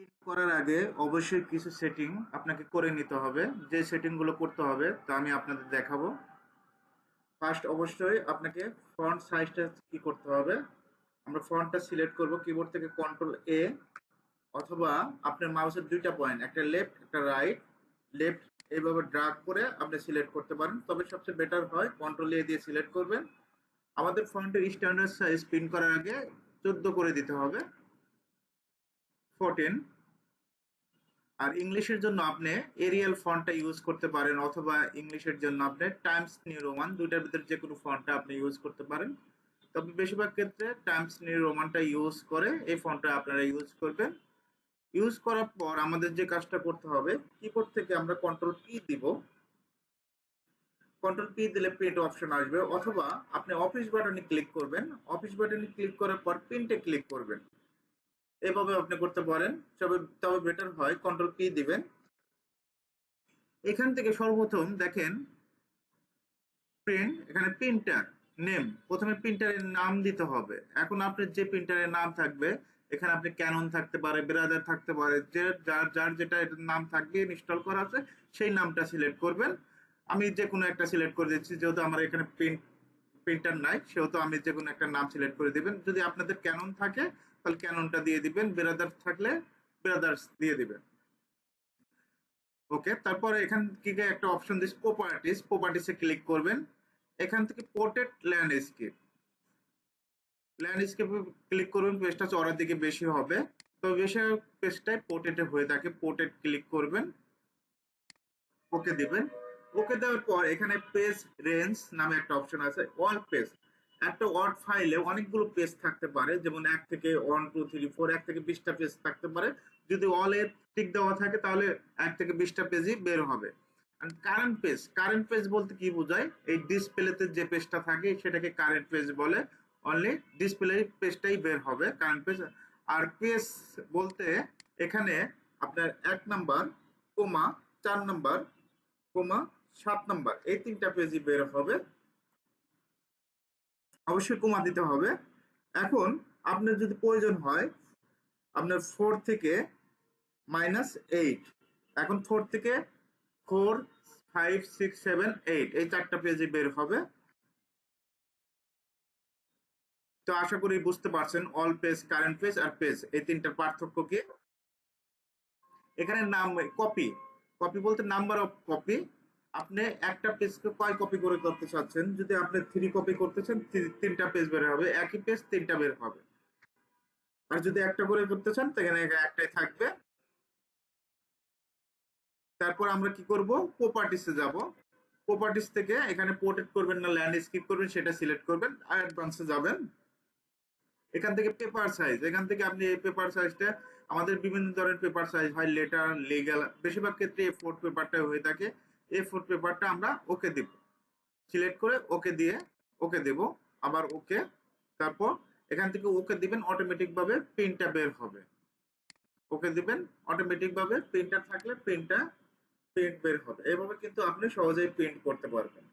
Print করার আগে অবশ্যই কিছু সেটিং আপনাকে করে নিতে হবে। যে সেটিংগুলো করতে হবে তা আমি আপনাদের দেখাবো। ফার্স্ট অবশ্যই আপনাকে ফন্ট সাইজটা কি করতে হবে? আমরা ফন্টটা সিলেক্ট করব কিবোর্ড থেকে কন্ট্রোল এ অথবা আপনার মাউসের দুইটা পয়েন্ট একটা লেফট একটা রাইট লেফট এইভাবে ড্রাগ করে আপনি সিলেক্ট করতে পারেন। তবে সবচেয়ে বেটার হয় কন্ট্রোল এ দিয়ে সিলেক্ট করবেন। আমাদের ফন্টের স্ট্যান্ডার্ড সাইজ প্রিন্ট করার আগে চোদ্দ করে দিতে হবে। ফোরটিন আর ইংলিশের জন্য আপনি এরিয়াল ফন্টটা ইউজ করতে পারেন অথবা ইংলিশের জন্য আপনি টাইমস নিউ রোমান দুইটার ভিতরে যে কোনো ফন্টটা আপনি ইউজ করতে পারেন। তবে বেশিরভাগ ক্ষেত্রে টাইমস নিউ রোমানটা ইউজ করে এই ফন্টটা আপনারা ইউজ করবেন। ইউজ করার পর আমাদের যে কাজটা করতে হবে কিবোর্ড থেকে আমরা কন্ট্রোল পি দিব। কন্ট্রোল পি দিলে প্রিন্ট অপশন আসবে, অথবা আপনি অফিস বাটনে ক্লিক করবেন। অফিস বাটনে ক্লিক করার পর প্রিন্টে ক্লিক করবেন। এভাবে আপনি করতে পারেন। তবে তবে বেটার হয়। কন্ট্রোল কি দিবেন। এখান থেকে সর্বপ্রথম দেখেন প্রিন্ট এখানে প্রিন্টার নেম প্রথমে প্রিন্টারের নাম দিতে হবে। এখন আপনার যে প্রিন্টারের নাম থাকবে, এখানে আপনি ক্যানন থাকতে পারে ব্রাদার থাকতে পারে, যে, যার যার যেটা এটার নাম থাকবে ইনস্টল করা আছে, সেই নামটা সিলেক্ট করবেন। আমি যে কোনো একটা সিলেক্ট করে দিচ্ছি, যেহেতু আমার এখানে প্রিন্ট প্রিন্টার নাই, সেহেতু আমি যে কোনো একটা নাম সিলেক্ট করে দিবেন। যদি আপনাদের ক্যানন থাকে, তাহলে ক্যাননটা দিয়ে দিবেন ব্রাদার থাকলে ব্রাদার্স দিয়ে দিবেন। ওকে তারপরে এখান থেকে একটা অপশন দিস প্রপার্টিস প্রপার্টিসে ক্লিক করবেন। এখান থেকে পোর্ট্রেট ল্যান্ডস্কেপ ল্যান্ডস্কেপে ক্লিক করবেন পেজটা চড়ার দিকে বেশি হবে। তো বেশি পেজটাই পোর্ট্রেটে হয়ে থাকে পোর্ট্রেট ক্লিক করবেন। ওকে দিবেন। ওকে দেওয়ার পর এখানে পেজ রেঞ্জ নামে একটা অপশন আছে অল পেজ একটা ওয়ার্ড ফাইলে অনেকগুলো পেজ থাকতে পারে, যেমন এক থেকে ওয়ান টু থ্রি ফোর এক থেকে বিশটা পেজ থাকতে পারে। যদি অল টিক দেওয়া থাকে, তাহলে এক থেকে বিশটা পেজই বের হবে। কারেন্ট পেজ কারেন্ট পেজ বলতে কি বোঝায়? এই ডিসপ্লেতে যে পেজটা থাকে, সেটাকে কারেন্ট পেজ বলে। অনলি ডিসপ্লে পেজটাই বের হবে কারেন্ট পেজ আর পেজ বলতে এখানে আপনার এক নাম্বার কোমা চার নাম্বার কোমা সাত নাম্বার, এই তিনটা পেজই বের হবে। অবশ্যই কমা দিতে হবে। এখন আপনার যদি প্রয়োজন হয়, আপনার ফোর থেকে মাইনাস এইট এখন ফোর থেকে four five six seven eight এই চারটা পেজে বের হবে। তো আশা করি বুঝতে পারছেন অল পেজ কারেন্ট পেজ আর পেজ এই তিনটার পার্থক্য কি? এখানে নাম কপি কপি বলতে নাম্বার অফ কপি আপনি একটা পেজকে কয় কপি করে করতে চাচ্ছেন? যদি আপনি থ্রি কপি করতে চান তিনটা পেজ বের হবে। একই পেজ তিনটা বের হবে। আর যদি একটা করে করতে চান সেখানে একটাই থাকবে। তারপর আমরা কি করব? প্রপার্টিসে যাব। প্রপার্টিস থেকে এখানে পোর্ট্রেট করবেন না ল্যান্ডস্কেপ করবেন, সেটা সিলেক্ট করবেন আর অ্যাডভান্সে যাবেন। এখান থেকে পেপার সাইজ এখান থেকে আপনি এই পেপার সাইজটা আমাদের বিভিন্ন ধরনের পেপার সাইজ হয় লেটার লিগাল বেশিরভাগ ক্ষেত্রে এ ফোর পেপারটা হয়ে থাকে। এ ফোর পেপারটা আমরা ওকে দিব। সিলেক্ট করে ওকে দিয়ে ওকে দেব। আবার ওকে তারপর এখান থেকে ওকে দিবেন অটোমেটিকভাবে প্রিন্টটা বের হবে। ওকে দিবেন অটোমেটিকভাবে প্রিন্টার থাকলে প্রিন্টটা প্রিন্ট বের হবে। এইভাবে কিন্তু আপনি সহজেই প্রিন্ট করতে পারবেন।